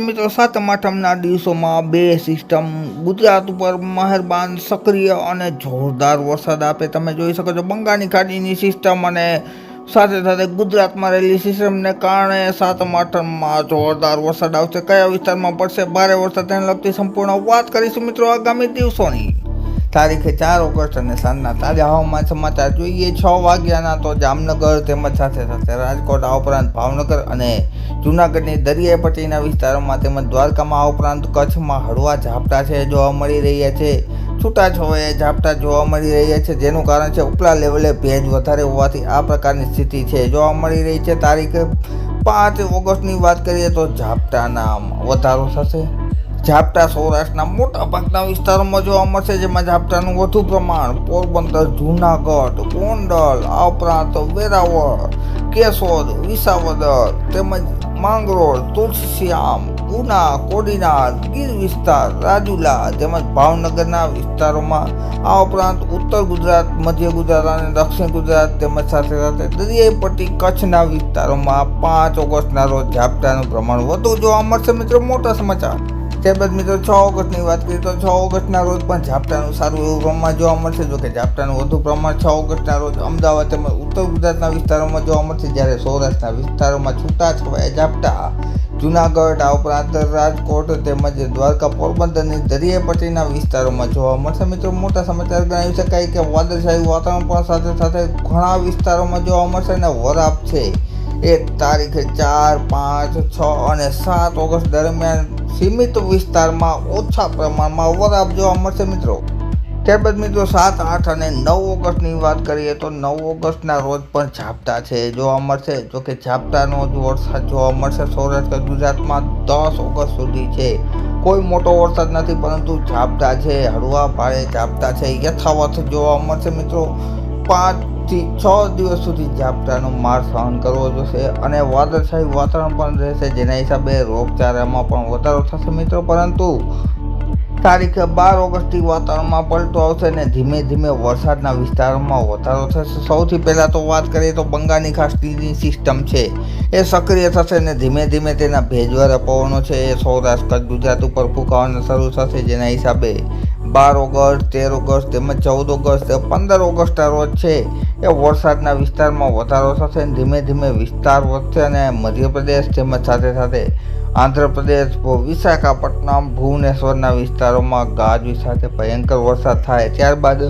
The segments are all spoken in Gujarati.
મિત્રો, સાતમ, આઠમના દિવસોમાં બે સિસ્ટમ ગુજરાત ઉપર મહેરબાન, સક્રિય અને જોરદાર વરસાદ આપે. તમે જોઈ શકો છો બંગાળની ખાડીની સિસ્ટમ અને સાથે સાથે ગુજરાતમાં રહેલી સિસ્ટમને કારણે સાતમ, આઠમમાં જોરદાર વરસાદ આવશે. કયા વિસ્તારમાં પડશે? ભારે વરસાદ, તેને લગતી સંપૂર્ણ વાત કરીશું મિત્રો આગામી દિવસોની. તારીખે ચાર ઓગસ્ટ અને સાંજના તાજા હવામાન સમાચાર જોઈએ છ વાગ્યાના તો જામનગર તેમજ સાથે સાથે રાજકોટ, આ ઉપરાંત ભાવનગર અને જૂનાગઢની દરિયાઈ પટ્ટીના વિસ્તારોમાં તેમજ દ્વારકામાં આ ઉપરાંત કચ્છમાં હળવા ઝાપટા છે જોવા મળી રહ્યા છે. છૂટાછવાયા ઝાપટા જોવા મળી રહ્યા છે, જેનું કારણ છે ઉપલા લેવલે ભેજ વધારે હોવાથી આ પ્રકારની સ્થિતિ છે. જોવા મળી રહી છે તારીખ પાંચ ઓગસ્ટની વાત કરીએ તો ઝાપટાના વધારો થશે. ઝાપટા સૌરાષ્ટ્રના મોટા ભાગના વિસ્તારોમાં જોવા મળશે, જેમાં ઝાપટાનું વધુ પ્રમાણ પોરબંદર, જૂનાગઢ, ગોંડલ, આ ઉપરાંત વેરાવળ, કેશોદ, વિસાવદર, તેમજ માંગરોળ તુલસીશ્યામ ઉના, કોડીનાર, ગીર વિસ્તાર, રાજુલા તેમજ ભાવનગરના વિસ્તારોમાં. આ ઉપરાંત ઉત્તર ગુજરાત, મધ્ય ગુજરાત અને દક્ષિણ ગુજરાત તેમજ સાથે સાથે દરિયાઈ પટ્ટી કચ્છના વિસ્તારોમાં પાંચ ઓગસ્ટના રોજ ઝાપટાનું પ્રમાણ વધુ જોવા મળશે. મિત્રો, મોટા સમાચાર. ત્યારબાદ મિત્રો છ ઓગસ્ટની વાત કરીએ તો છ ઓગસ્ટના રોજ પણ ઝાપટાનું સારું એવું પ્રમાણ જોવા મળશે. જો કે ઝાપટાનું વધુ પ્રમાણ છ ઓગસ્ટના રોજ અમદાવાદ તેમજ ઉત્તર ગુજરાતના વિસ્તારોમાં જોવા મળશે. જ્યારે સૌરાષ્ટ્રના વિસ્તારોમાં છૂટા છવાયા ઝાપટા, જુનાગઢ, આ ઉપરાંત રાજકોટ તેમજ દ્વારકા, પોરબંદરની દરિયાઈ પટ્ટીના વિસ્તારોમાં જોવા મળશે. મિત્રો, મોટા સમાચાર ગણાવી શકાય કે વાદળછાયું વાતાવરણ પણ સાથે સાથે ઘણા વિસ્તારોમાં જોવા મળશે અને વરાપ છે. એ તારીખે ચાર, પાંચ, છ અને સાત ઓગસ્ટ દરમિયાન સીમિત વિસ્તારમાં ઓછા પ્રમાણમાં વરાપ જોવા મળશે મિત્રો. ત્યારબાદ મિત્રો સાત, આઠ અને નવ ઓગસ્ટની વાત કરીએ તો નવ ઓગસ્ટના રોજ પણ ઝાપટા છે જોવા મળશે. જો કે ઝાપટાનો જ વરસાદ જોવા મળશે. સૌરાષ્ટ્ર, ગુજરાતમાં દસ ઓગસ્ટ સુધી છે. કોઈ મોટો વરસાદ નથી પરંતુ ઝાપટા છે. હળવા ભારે ઝાપટા છે. યથાવત જોવા મળશે મિત્રો. પાંચથી છ દિવસ સુધી ઝાપટાનો માર સહન કરવો જોશે અને વાદળછાયું વાતાવરણ પણ રહેશે, જેના હિસાબે રોગચાળામાં પણ વધારો થશે મિત્રો. પરંતુ તારીખે બાર ઓગસ્ટથી વાતાવરણમાં પલટો આવશે અને ધીમે ધીમે વરસાદના વિસ્તારોમાં વધારો થશે. સૌથી પહેલાં તો વાત કરીએ તો બંગાળની ખાસની સિસ્ટમ છે. એ સક્રિય થશે અને ધીમે ધીમે તેના ભેજવાળા પવનો છે એ સૌરાષ્ટ્ર, ગુજરાત ઉપર ફૂંકાવાના શરૂ થશે, જેના હિસાબે બાર ઓગસ્ટ, તેર ઓગસ્ટ તેમજ ચૌદ ઓગસ્ટ પંદર ઓગસ્ટના રોજ છે. એ વરસાદના વિસ્તારમાં વધારો થશે ધીમે ધીમે વિસ્તાર વધશે અને મધ્યપ્રદેશ તેમજ સાથે સાથે આંધ્રપ્રદેશ વિશાખાપટ્ટનમ, ભુવનેશ્વરના વિસ્તારોમાં ગાજવી સાથે ભયંકર વરસાદ થાય. ત્યારબાદ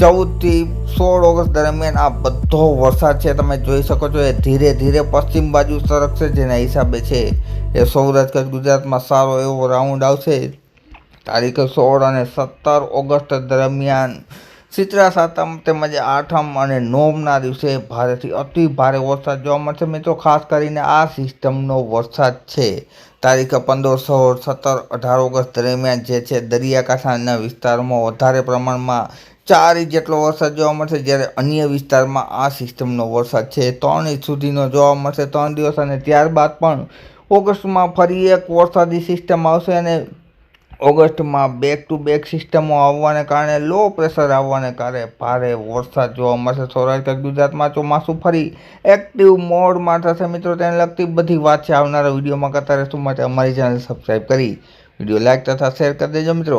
ચૌદથી સોળ ઓગસ્ટ દરમિયાન આ બધો વરસાદ છે તમે જોઈ શકો છો, એ ધીરે ધીરે પશ્ચિમ બાજુ સરકશે જેના હિસાબે છે. એ સૌરાષ્ટ્ર ગુજરાતમાં સારો એવો રાઉન્ડ આવશે. તારીખ સોળ અને સત્તર ઓગસ્ટ દરમિયાન શીતળા સાતમ તેમજ આઠમ અને નોમના દિવસે ભારેથી અતિ ભારે વરસાદ જોવા મળશે. મિત્રો, ખાસ કરીને આ સિસ્ટમનો વરસાદ છે. તારીખ પંદર, સોળ, સત્તર, અઢાર ઓગસ્ટ દરમિયાન જે છે દરિયાકાંઠાના વિસ્તારોમાં વધારે પ્રમાણમાં ચાર ઇંચ જેટલો વરસાદ જોવા મળશે. જ્યારે અન્ય વિસ્તારમાં આ સિસ્ટમનો વરસાદ છે. ત્રણ ઇંચ સુધીનો જોવા મળશે ત્રણ દિવસ અને ત્યારબાદ પણ ઓગસ્ટમાં ફરી એક વરસાદી સિસ્ટમ આવશે અને ઓગસ્ટમાં બેક ટુ બેક સિસ્ટમો આવવાને કારણે લો પ્રેશર આવવાને કારણે ભારે વરસાદ જોવા મળશે. સૌરાષ્ટ્ર, ગુજરાતમાં ચોમાસું ફરી એક્ટિવ મોડમાં થશે. મિત્રો, તેને લગતી બધી વાત છે આવનારા વિડીયોમાં. કરતા રહેશું માટે અમારી ચેનલ સબસ્ક્રાઈબ કરી. વીડિયો લાઈક તથા શેર કરી દેજો મિત્રો.